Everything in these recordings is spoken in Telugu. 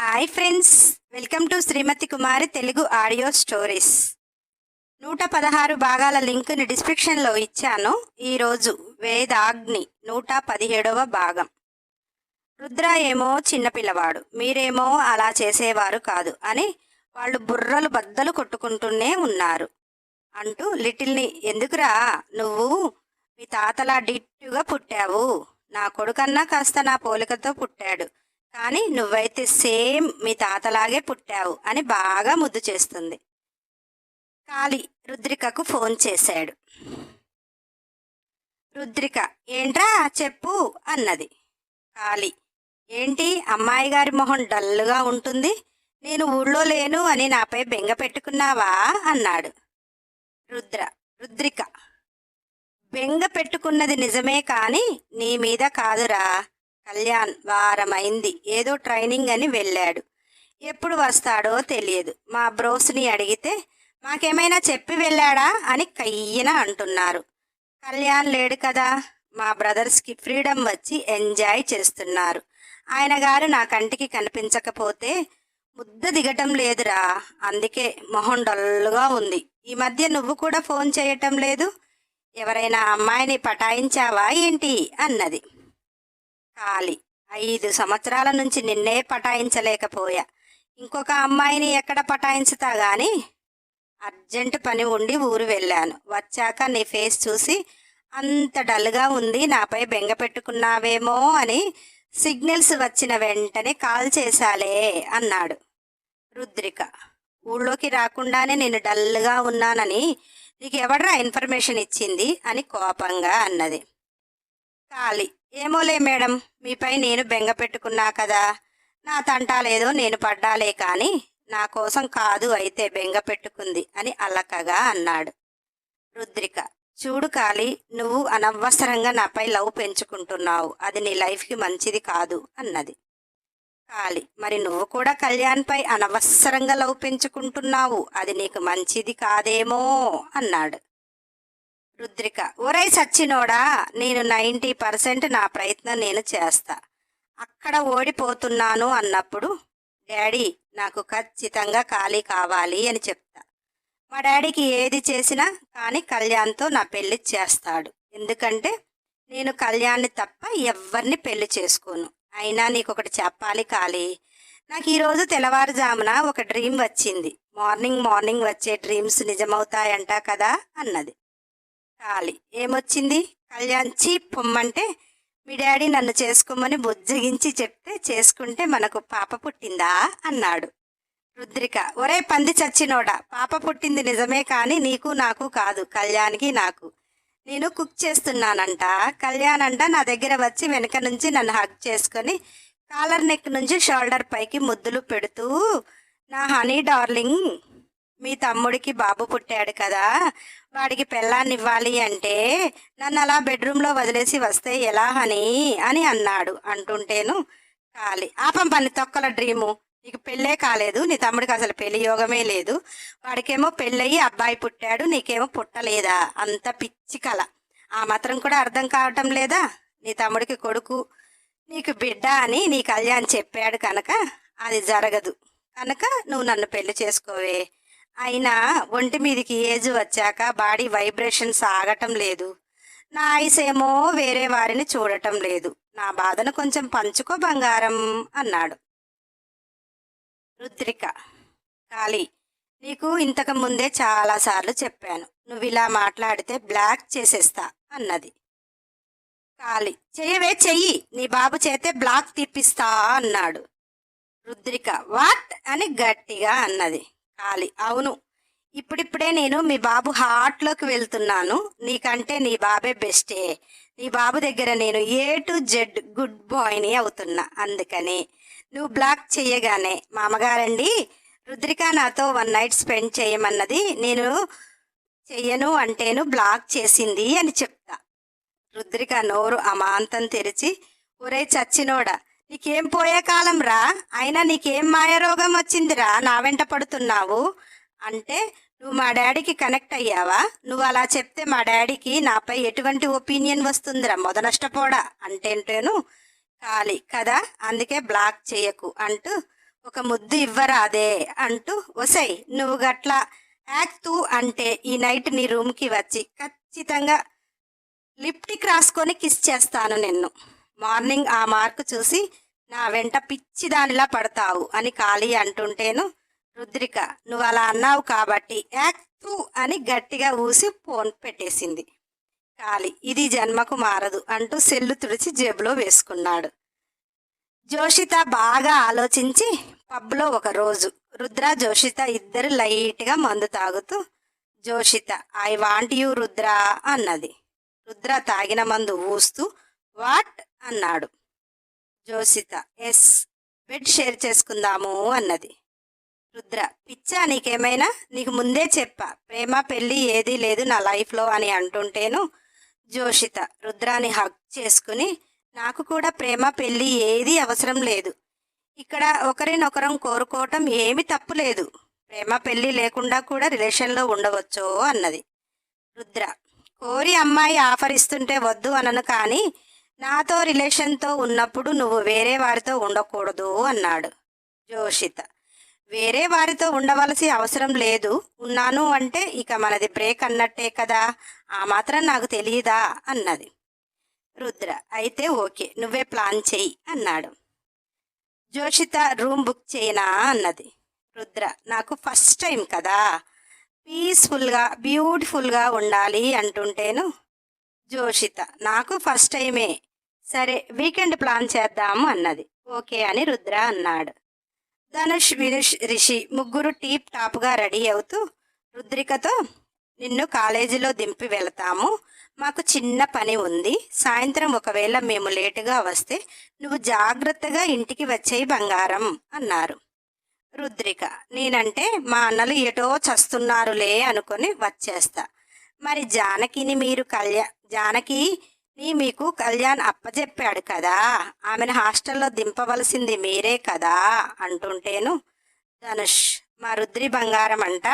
Hi friends welcome to Srimathi Kumari Telugu audio stories నూట పదహారు భాగాల లింక్ని డిస్క్రిప్షన్లో ఇచ్చాను. ఈరోజు వేదాగ్ని నూట పదిహేడవ భాగం. రుద్ర ఏమో చిన్నపిల్లవాడు మీరేమో అలా చేసేవారు కాదు అని వాళ్ళు బుర్రలు బద్దలు కొట్టుకుంటూనే ఉన్నారు. అంటూ లిటిల్ని ఎందుకురా నువ్వు మీ తాతలా డిట్టుగా పుట్టావు? నా కొడుకన్నా కాస్త నా పోలికతో పుట్టాడు. కానీ నువ్వైతే సేమ్ మీ తాతలాగే పుట్టావు అని బాగా ముద్దు చేస్తుంది. కాళీ రుద్రికకు ఫోన్ చేశాడు. రుద్రిక ఏంట్రా చెప్పు అన్నది. కాళీ ఏంటి అమ్మాయి గారి మొహం డల్గా ఉంటుంది నేను ఊళ్ళో లేను అని నాపై బెంగ పెట్టుకున్నావా? అన్నాడు. రుద్ర రుద్రిక బెంగ పెట్టుకున్నది నిజమే కానీ నీ మీద కాదురా. కళ్యాణ్ వారమైంది. ఏదో ట్రైనింగ్ అని వెళ్ళాడు. ఎప్పుడు వస్తాడో తెలియదు. మా బ్రోస్ని అడిగితే మాకేమైనా చెప్పి వెళ్ళాడా? అని కయ్యన అంటున్నారు. కళ్యాణ్ లేడు కదా. మా బ్రదర్స్కి ఫ్రీడమ్ వచ్చి ఎంజాయ్ చేస్తున్నారు. ఆయన గారు నా కంటికి కనిపించకపోతే ముద్ద దిగటం లేదురా. అందుకే మొహం డల్లుగా ఉంది. ఈ మధ్య నువ్వు కూడా ఫోన్ చేయటం లేదు. ఎవరైనా అమ్మాయిని పటాయించావా ఏంటి? అన్నది. కాలి. ఐదు సంవత్సరాల నుంచి నిన్నే పటాయించలేకపోయా. ఇంకొక అమ్మాయిని ఎక్కడ పటాయించుతా గాని? అర్జెంట్ పని ఉండి ఊరు వెళ్ళాను. వచ్చాక నీ ఫేస్ చూసి అంత డల్గా ఉంది నాపై బెంగ పెట్టుకున్నావేమో అని సిగ్నల్స్ వచ్చిన వెంటనే కాల్ చేశాలే అన్నాడు రుద్రిక. ఊళ్ళోకి రాకుండానే నేను డల్గా ఉన్నానని నీకు ఎవడ్రా ఇన్ఫర్మేషన్ ఇచ్చింది అని కోపంగా అన్నది. కాలి. ఏమోలే మేడం మీపై నేను బెంగ పెట్టుకున్నా కదా. నా తంటాలేదో నేను పడ్డాలే కానీ నా కోసం కాదు అయితే బెంగ పెట్టుకుంది అని అల్లకగా అన్నాడు. రుద్రిక చూడు కాలి నువ్వు అనవసరంగా నాపై లవ్ పెంచుకుంటున్నావు. అది నీ లైఫ్కి మంచిది కాదు అన్నది. కాలి మరి నువ్వు కూడా కళ్యాణ్పై అనవసరంగా లవ్ పెంచుకుంటున్నావు. అది నీకు మంచిది కాదేమో అన్నాడు. రుద్రిక. ఒరై సచ్చినోడా నేను నైంటీ పర్సెంట్ నా ప్రయత్నం నేను చేస్తా. అక్కడ ఓడిపోతున్నాను అన్నప్పుడు డాడీ నాకు ఖచ్చితంగా ఖాళీ కావాలి అని చెప్తా. మా డాడీకి ఏది చేసినా కానీ కళ్యాణ్తో నా పెళ్ళి చేస్తాడు. ఎందుకంటే నేను కళ్యాణ్ని తప్ప ఎవరిని పెళ్ళి చేసుకోను. అయినా నీకు ఒకటి చెప్పాలి ఖాళీ. నాకు ఈరోజు తెల్లవారుజామున ఒక డ్రీమ్ వచ్చింది. మార్నింగ్ మార్నింగ్ వచ్చే డ్రీమ్స్ నిజమవుతాయంట కదా అన్నది. కాలి ఏమొచ్చింది? కళ్యాణ్ చీ పొమ్మంటే మీ డాడీ నన్ను చేసుకోమని బుజ్జగించి చెప్తే చేసుకుంటే మనకు పాప పుట్టిందా? అన్నాడు. రుద్రిక ఒరే పంది చచ్చినోడా పాప పుట్టింది నిజమే కానీ నీకు నాకు కాదు కళ్యాణ్కి నాకు. నేను కుక్ చేస్తున్నానంట. కళ్యాణ్ అంట నా దగ్గర వచ్చి వెనక నుంచి నన్ను హగ్ చేసుకొని కాలర్ నెక్ నుంచి షోల్డర్ పైకి ముద్దులు పెడుతూ నా హనీ డార్లింగ్ మీ తమ్ముడికి బాబు పుట్టాడు కదా వాడికి పెళ్ళాన్ని ఇవ్వాలి అంటే నన్ను అలా బెడ్రూమ్లో వదిలేసి వస్తే ఎలా అని అని అన్నాడు అంటుంటేను కాలి. ఆపం పని తొక్కల డ్రీము. నీకు పెళ్ళే కాలేదు నీ తమ్ముడికి అసలు పెళ్ళి యోగమే లేదు. వాడికేమో పెళ్ళయి అబ్బాయి పుట్టాడు నీకేమో పుట్టలేదా? అంత పిచ్చి కల. ఆ మాత్రం కూడా అర్థం కావటం లేదా? నీ తమ్ముడికి కొడుకు నీకు బిడ్డ అని నీ కళ్యాణ్ చెప్పాడు కనుక అది జరగదు. కనుక నువ్వు నన్ను పెళ్ళి చేసుకోవే. అయినా ఒంటి మీదకి ఏజ్ వచ్చాక బాడీ వైబ్రేషన్స్ ఆగటం లేదు. నా ఐస్ ఏమో వేరే వారిని చూడటం లేదు. నా బాధను కొంచెం పంచుకో బంగారం అన్నాడు. రుద్రిక కాళీ నీకు ఇంతకు ముందే చాలాసార్లు చెప్పాను. నువ్వు ఇలా మాట్లాడితే బ్లాక్ చేసేస్తా అన్నది. కాళీ చెయ్యవే చెయ్యి. నీ బాబు చేతే బ్లాక్ తీపిస్తా అన్నాడు. రుద్రిక వాట్ అని గట్టిగా అన్నది. ఖాళీ అవును. ఇప్పుడిప్పుడే నేను మీ బాబు హార్ట్లోకి వెళ్తున్నాను. నీకంటే నీ బాబే బెస్టే. నీ బాబు దగ్గర నేను ఏ టు జెడ్ గుడ్ బాయ్ని అవుతున్నా. అందుకని నువ్వు బ్లాక్ చెయ్యగానే. మామగారండి రుద్రిక నాతో వన్ నైట్ స్పెండ్ చేయమన్నది నేను చెయ్యను అంటేను బ్లాక్ చేసింది అని చెప్తా. రుద్రిక నోరు అమాంతం తెరిచి ఒరే చచ్చినోడా నీకేం పోయే కాలం రా. అయినా నీకేం మాయరోగం వచ్చిందిరా. నా వెంట పడుతున్నావు. అంటే నువ్వు మా డాడీకి కనెక్ట్ అయ్యావా? నువ్వు అలా చెప్తే మా డాడీకి నాపై ఎటువంటి ఒపీనియన్ వస్తుందిరా. మొద నష్టపోడా. అంటేంటేను ఖాళీ కదా. అందుకే బ్లాక్ చేయకు అంటూ ఒక ముద్దు ఇవ్వరాదే అంటూ ఒసై నువ్వు గట్ల యాక్తూ అంటే ఈ నైట్ నీ రూమ్కి వచ్చి ఖచ్చితంగా లిప్టిక్ రాసుకొని కిస్ చేస్తాను నిన్ను. మార్నింగ్ ఆ మార్కు చూసి నా వెంట పిచ్చిదానిలా పడతావు అని కాళీ అంటుంటేను రుద్రిక నువ్వు అలా అన్నావు కాబట్టి యాక్తూ అని గట్టిగా ఊసి ఫోన్ పెట్టేసింది. కాలి ఇది జన్మకు మారదు అంటూ సెల్లు తుడిచి జేబులో వేసుకున్నాడు. జోషిత బాగా ఆలోచించి పబ్లో ఒక రోజు రుద్ర జోషిత ఇద్దరు లైట్గా మందు తాగుతూ Joshitha I want you Rudra అన్నది. రుద్ర తాగిన మందు ఊస్తూ వాట్? అన్నాడు. జోషిత ఎస్ బెడ్ షేర్ చేసుకుందాము అన్నది. రుద్ర పిచ్చా నీకేమైనా? నీకు ముందే చెప్పా. ప్రేమ పెళ్ళి ఏదీ లేదు నా లైఫ్లో అని అంటుంటేను జోషిత రుద్రాని హక్ చేసుకుని నాకు కూడా ప్రేమ పెళ్ళి ఏదీ అవసరం లేదు. ఇక్కడ ఒకరినొకరం కోరుకోవటం ఏమీ తప్పు లేదు. ప్రేమ పెళ్ళి లేకుండా కూడా రిలేషన్లో ఉండవచ్చో అన్నది. రుద్ర కోరి అమ్మాయి ఆఫర్ ఇస్తుంటే వద్దు అనను కానీ నాతో రిలేషన్తో ఉన్నప్పుడు నువ్వు వేరే వారితో ఉండకూడదు అన్నాడు జోషిత. వేరే వారితో ఉండవలసి అవసరం లేదు. ఉన్నాను అంటే ఇక మనది బ్రేక్ అన్నట్టే కదా. ఆ మాత్రం నాకు తెలియదా అన్నది. రుద్ర. అయితే ఓకే. నువ్వే ప్లాన్ చెయ్యి అన్నాడు. జోషిత రూమ్ బుక్ చేయనా? అన్నది. రుద్ర. నాకు ఫస్ట్ టైం కదా. పీస్ఫుల్గా బ్యూటిఫుల్గా ఉండాలి అంటుంటేను జోషిత. నాకు ఫస్ట్ టైమే. సరే వీకెండ్ ప్లాన్ చేద్దాము అన్నది. ఓకే అని రుద్ర అన్నాడు. ధనుష్ వినుష్ రిషి ముగ్గురు టీప్ టాప్గా రెడీ అవుతూ రుద్రికతో నిన్ను కాలేజీలో దింపి వెళతాము. మాకు చిన్న పని ఉంది. సాయంత్రం ఒకవేళ మేము లేటుగా వస్తే నువ్వు జాగ్రత్తగా ఇంటికి వచ్చేయి బంగారం అన్నారు. రుద్రిక నేనంటే మా అన్నలు ఎటో చస్తున్నారులే అనుకొని వచ్చేస్తా. మరి జానకిని మీరు కళ్యా జానకి అని మీకు కళ్యాణ్ అప్పచెప్పాడు కదా. ఆమెను హాస్టల్లో దింపవలసింది మీరే కదా అంటుంటేను ధనుష్. మా రుద్రి బంగారం అంట.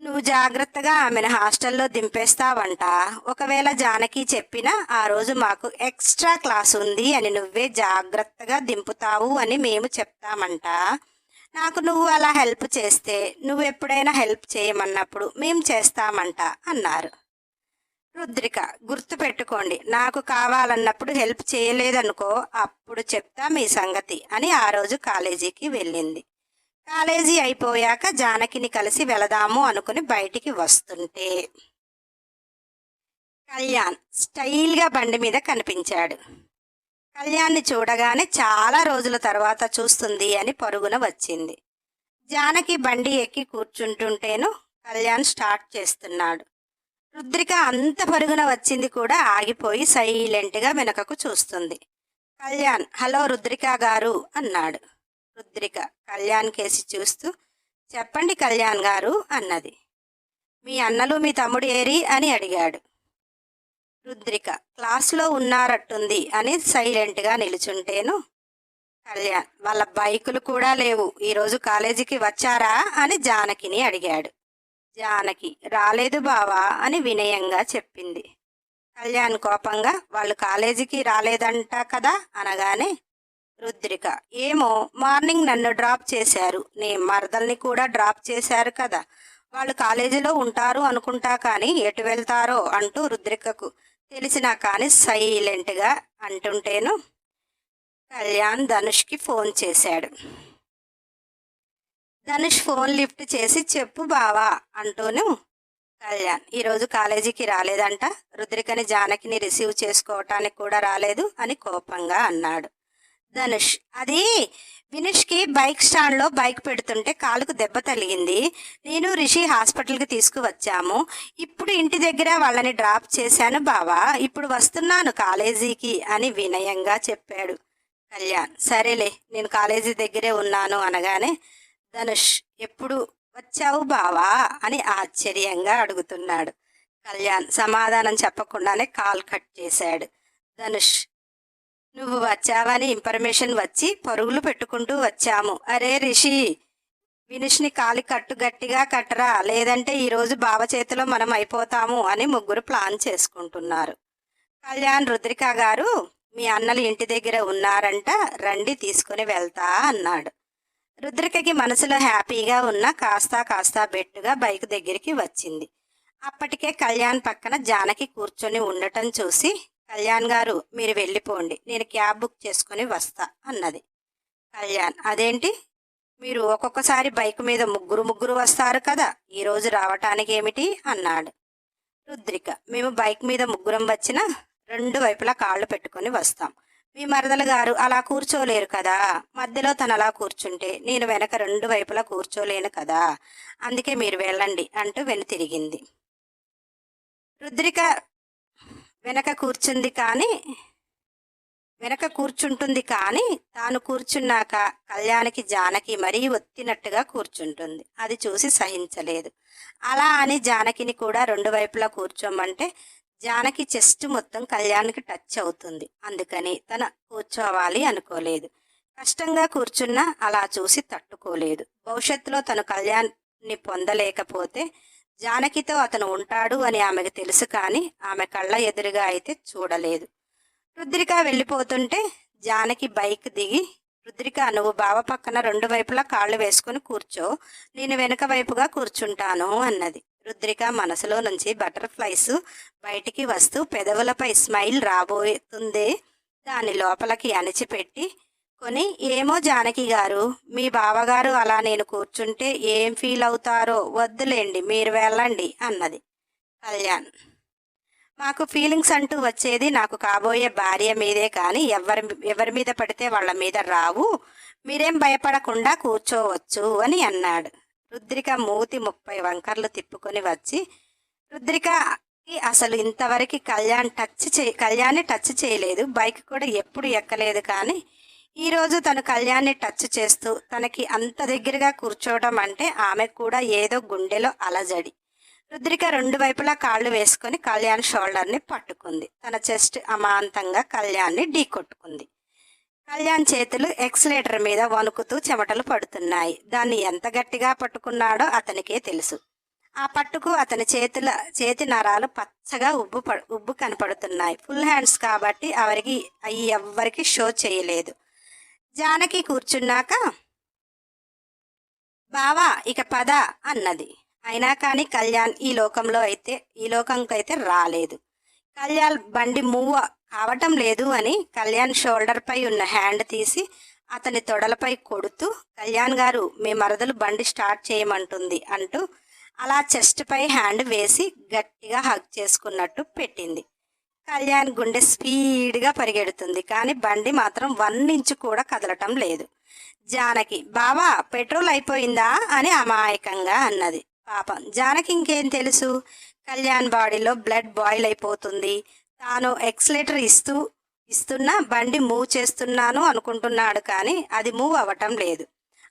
నువ్వు జాగ్రత్తగా ఆమెను హాస్టల్లో దింపేస్తావంట. ఒకవేళ జానకి చెప్పినా ఆ రోజు మాకు ఎక్స్ట్రా క్లాస్ ఉంది అని నువ్వే జాగ్రత్తగా దింపుతావు అని మేము చెప్తామంట. నాకు నువ్వు అలా హెల్ప్ చేస్తే నువ్వు ఎప్పుడైనా హెల్ప్ చేయమన్నప్పుడు మేము చేస్తామంట అన్నారు. రుద్రిక గుర్తు పెట్టుకోండి నాకు కావాలన్నప్పుడు హెల్ప్ చేయలేదనుకో అప్పుడు చెప్తా మీ సంగతి అని ఆ రోజు కాలేజీకి వెళ్ళింది. కాలేజీ అయిపోయాక జానకిని కలిసి వెళదాము అనుకుని బయటికి వస్తుంటే కళ్యాణ్ స్టైల్గా బండి మీద కనిపించాడు. కళ్యాణ్ని చూడగానే చాలా రోజుల తర్వాత చూస్తుంది అని పరుగున వచ్చింది. జానకి బండి ఎక్కి కూర్చుంటుంటేను కళ్యాణ్ స్టార్ట్ చేస్తున్నాడు. రుద్రిక అంత పరుగున వచ్చింది కూడా ఆగిపోయి సైలెంట్గా వెనకకు చూస్తుంది. కళ్యాణ్ హలో రుద్రిక గారు అన్నాడు. రుద్రిక కళ్యాణ్ కేసి చూస్తూ చెప్పండి కళ్యాణ్ గారు అన్నది. మీ అన్నలు మీ తమ్ముడు ఏరి అని అడిగాడు. రుద్రిక క్లాస్లో ఉన్నారట్టుంది అని సైలెంట్గా నిలుచుంటేను కళ్యాణ్ వాళ్ళ బైకులు కూడా లేవు. ఈరోజు కాలేజీకి వచ్చారా అని జానకిని అడిగాడు. జానకి రాలేదు బావా అని వినయంగా చెప్పింది. కళ్యాణ్ కోపంగా వాళ్ళు కాలేజీకి రాలేదంట కదా అనగానే రుద్రిక ఏమో మార్నింగ్ నన్ను డ్రాప్ చేశారు. నీ మరదల్ని కూడా డ్రాప్ చేశారు కదా. వాళ్ళు కాలేజీలో ఉంటారు అనుకుంటా కానీ ఎటు వెళ్తారో అంటూ రుద్రికకు తెలిసినా కానీ సైలెంట్గా అంటుంటేను కళ్యాణ్ ధనుష్కి ఫోన్ చేశాడు. ధనుష్ ఫోన్ లిఫ్ట్ చేసి చెప్పు బావా అంటూను కళ్యాణ్ ఈరోజు కాలేజీకి రాలేదంట. రుద్రికని జానకిని రిసీవ్ చేసుకోవటానికి కూడా రాలేదు అని కోపంగా అన్నాడు. ధనుష్ అది వినుష్కి బైక్ స్టాండ్లో బైక్ పెడుతుంటే కాలుకు దెబ్బ తగిలింది. నేను రిషి హాస్పిటల్కి తీసుకువచ్చాము. ఇప్పుడు ఇంటి దగ్గర వాళ్ళని డ్రాప్ చేశాను బావా. ఇప్పుడు వస్తున్నాను కాలేజీకి అని వినయంగా చెప్పాడు. కళ్యాణ్ సరేలే నేను కాలేజీ దగ్గరే ఉన్నాను అనగానే ధనుష్ ఎప్పుడు వచ్చావు బావా? అని ఆశ్చర్యంగా అడుగుతున్నాడు. కళ్యాణ్ సమాధానం చెప్పకుండానే కాల్ కట్ చేశాడు. ధనుష్ నువ్వు వచ్చావని ఇన్ఫర్మేషన్ వచ్చి పరుగులు పెట్టుకుంటూ వచ్చాము. అరే రిషి వినుష్ని కాలి కట్టు గట్టిగా కట్టరా? లేదంటే ఈరోజు బావ చేతిలో మనం అయిపోతాము అని ముగ్గురు ప్లాన్ చేసుకుంటున్నారు. కళ్యాణ్ రుద్రిక గారు మీ అన్నలు ఇంటి దగ్గర ఉన్నారంట రండి తీసుకుని వెళ్తా అన్నాడు. రుద్రికకి మనసులో హ్యాపీగా ఉన్న కాస్తా కాస్తా బెట్టుగా బైక్ దగ్గరికి వచ్చింది. అప్పటికే కళ్యాణ్ పక్కన జానకి కూర్చొని ఉండటం చూసి కళ్యాణ్ గారు మీరు వెళ్ళిపోండి. నేను క్యాబ్ బుక్ చేసుకొని వస్తా అన్నది. కళ్యాణ్ అదేంటి? మీరు ఒక్కొక్కసారి బైక్ మీద ముగ్గురు ముగ్గురు వస్తారు కదా ఈరోజు రావటానికి ఏమిటి? అన్నాడు. రుద్రిక మేము బైక్ మీద ముగ్గురం వచ్చినా రెండు వైపులా కాళ్ళు పెట్టుకొని వస్తాం. మీ మరదల గారు అలా కూర్చోలేరు కదా. మధ్యలో తను అలా కూర్చుంటే నేను వెనక రెండు వైపులా కూర్చోలేను కదా. అందుకే మీరు వెళ్ళండి అంటూ వెను తిరిగింది. రుద్రిక వెనక కూర్చుంది కానీ వెనక కూర్చుంటుంది కానీ తాను కూర్చున్నాక కళ్యాణికి జానకి మరీ ఒత్తినట్టుగా కూర్చుంటుంది. అది చూసి సహించలేదు. అలా అని జానకిని కూడా రెండు వైపులా కూర్చోమంటే జానకి చెస్ట్ మొత్తం కళ్యాణ్కి టచ్ అవుతుంది. అందుకని తన కూర్చోవాలి అనుకోలేదు. కష్టంగా కూర్చున్నా అలా చూసి తట్టుకోలేదు. భవిష్యత్తులో తను కళ్యాణ్ని పొందలేకపోతే జానకితో అతను ఉంటాడు అని ఆమెకు తెలుసు కానీ ఆమె కళ్ళ ఎదురుగా అయితే చూడలేదు. రుద్రిక వెళ్ళిపోతుంటే జానకి బైక్ దిగి రుద్రిక నువ్వు బావ పక్కన రెండు వైపులా కాళ్ళు వేసుకుని కూర్చో. నేను వెనుక వైపుగా కూర్చుంటాను అన్నది. రుద్రిక మనసులో నుంచి బటర్ఫ్లైస్ బయటికి వస్తూ పెదవులపై స్మైల్ రాబోతుందే. దాని లోపలికి అణిచిపెట్టి కొని ఏమో జానకి గారు మీ బావగారు అలా నేను కూర్చుంటే ఏం ఫీల్ అవుతారో వద్దులేండి మీరు వెళ్ళండి అన్నది కళ్యాణ్. మాకు ఫీలింగ్స్ అంటూ వచ్చేది నాకు కాబోయే భార్య మీదే కానీ ఎవరి ఎవరి మీద పడితే వాళ్ళ మీద రావు మీరేం భయపడకుండా కూర్చోవచ్చు అని అన్నాడు. రుద్రిక మూతి ముప్పై వంకర్లు తిప్పుకొని వచ్చి రుద్రికకి అసలు ఇంతవరకు కళ్యాణ్ టచ్ చే కళ్యాణ్ని టచ్ చేయలేదు. బైక్ కూడా ఎప్పుడు ఎక్కలేదు కానీ ఈరోజు తను కళ్యాణ్ని టచ్ చేస్తూ తనకి అంత దగ్గరగా కూర్చోవడం అంటే ఆమెకు కూడా ఏదో గుండెలో అలజడి. రుద్రిక రెండు వైపులా కాళ్ళు వేసుకొని కళ్యాణ్ షోల్డర్ని పట్టుకుంది. తన చెస్ట్ అమాంతంగా కళ్యాణ్ని ఢీకొట్టుకుంది కళ్యాణ్ చేతులు ఎక్సలేటర్ మీద వణుకుతూ చెమటలు పడుతున్నాయి. దాన్ని ఎంత గట్టిగా పట్టుకున్నాడో అతనికే తెలుసు. ఆ పట్టుకు అతని చేతుల చేతి నరాలు పచ్చగా ఉబ్బు ప ఉబ్బు కనపడుతున్నాయి. ఫుల్ హ్యాండ్స్ కాబట్టి అవరికి అవి ఎవ్వరికి షో చేయలేదు. జానకి కూర్చున్నాక బావా ఇక పద అన్నది. అయినా కానీ కళ్యాణ్ ఈ లోకంలో అయితే ఈ లోకంకి అయితే రాలేదు. కళ్యాణ్ బండి మూవ్ కావటం లేదు అని కళ్యాణ్ షోల్డర్ పై ఉన్న హ్యాండ్ తీసి అతని తొడలపై కొడుతూ కళ్యాణ్ గారు మీ మరదలు బండి స్టార్ట్ చేయమంటుంది అంటూ అలా చెస్ట్పై హ్యాండ్ వేసి గట్టిగా హగ్ చేసుకున్నట్టు పెట్టింది. కళ్యాణ్ గుండె స్పీడ్గా పరిగెడుతుంది కానీ బండి మాత్రం వన్ ఇంచు కూడా కదలటం లేదు. జానకి బావా పెట్రోల్ అయిపోయిందా? అని అమాయకంగా అన్నది. పాపం జానకి ఇంకేం తెలుసు? కళ్యాణ్ బాడీలో బ్లడ్ బాయిల్ అయిపోతుంది తాను ఎక్స్లేటర్ ఇస్తూ ఇస్తున్నా బండి మూవ్ చేస్తున్నాను అనుకుంటున్నాడు కానీ అది మూవ్ అవ్వటం లేదు.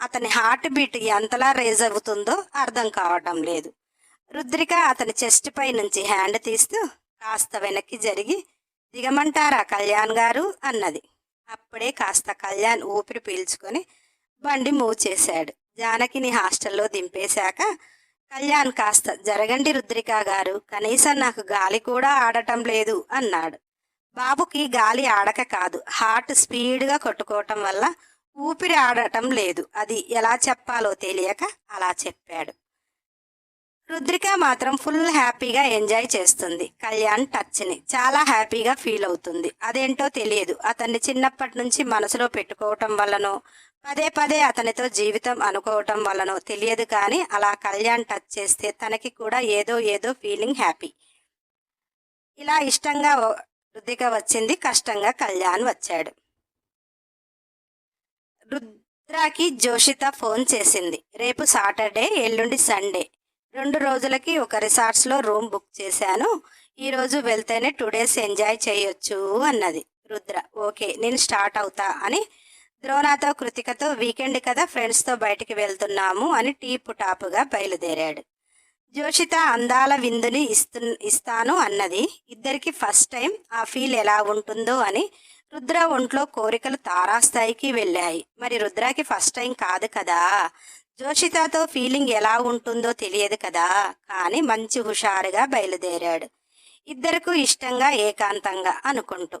అతని హార్ట్ బీట్ ఎంతలా రేజ్ అవుతుందో అర్థం కావటం లేదు. రుద్రిక అతని చెస్ట్ పై నుంచి హ్యాండ్ తీస్తూ కాస్త వెనక్కి జరిగి దిగమంటారా కళ్యాణ్ గారు? అన్నది. అప్పుడే కాస్త కళ్యాణ్ ఊపిరి పీల్చుకొని బండి మూవ్ చేశాడు. జానకిని హాస్టల్లో దింపేశాక కళ్యాణ్ కాస్త జరగండి రుద్రిక గారు కనీసం నాకు గాలి కూడా ఆడటం లేదు అన్నాడు. బాబుకి గాలి ఆడక కాదు హార్ట్ స్పీడ్గా కొట్టుకోవటం వల్ల ఊపిరి ఆడటం లేదు. అది ఎలా చెప్పాలో తెలియక అలా చెప్పాడు. రుద్రిక మాత్రం ఫుల్ హ్యాపీగా ఎంజాయ్ చేస్తుంది. కళ్యాణ్ టచ్ని చాలా హ్యాపీగా ఫీల్ అవుతుంది. అదేంటో తెలియదు. అతన్ని చిన్నప్పటి నుంచి మనసులో పెట్టుకోవటం వల్లనో పదే పదే అతనితో జీవితం అనుకోవటం వలన తెలియదు కానీ అలా కళ్యాణ్ టచ్ చేస్తే తనకి కూడా ఏదో ఏదో ఫీలింగ్ హ్యాపీ ఇలా ఇష్టంగా రుద్దిక వచ్చింది కష్టంగా కళ్యాణ్ వచ్చాడు. రుద్రాకి జోషిత ఫోన్ చేసింది. రేపు సాటర్డే ఎల్లుండి సండే. రెండు రోజులకి ఒక రిసార్ట్స్లో రూమ్ బుక్ చేశాను. ఈరోజు వెళ్తేనే టూ డేస్ ఎంజాయ్ చేయొచ్చు అన్నది రుద్ర. ఓకే నేను స్టార్ట్ అవుతా అని ద్రోణాతో కృతికతో వీకెండ్ కదా ఫ్రెండ్స్తో బయటికి వెళ్తున్నాము అని టీపు టాపుగా బయలుదేరాడు. జోషిత అందాల విందుని ఇస్తు ఇస్తాను అన్నది ఇద్దరికి ఫస్ట్ టైం ఆ ఫీల్ ఎలా ఉంటుందో అని రుద్ర ఒంట్లో కోరికలు తారాస్థాయికి వెళ్ళాయి. మరి రుద్రకి ఫస్ట్ టైం కాదు కదా. జోషితతో ఫీలింగ్ ఎలా ఉంటుందో తెలియదు కదా కానీ మంచి హుషారుగా బయలుదేరాడు. ఇద్దరకు ఇష్టంగా ఏకాంతంగా అనుకుంటూ.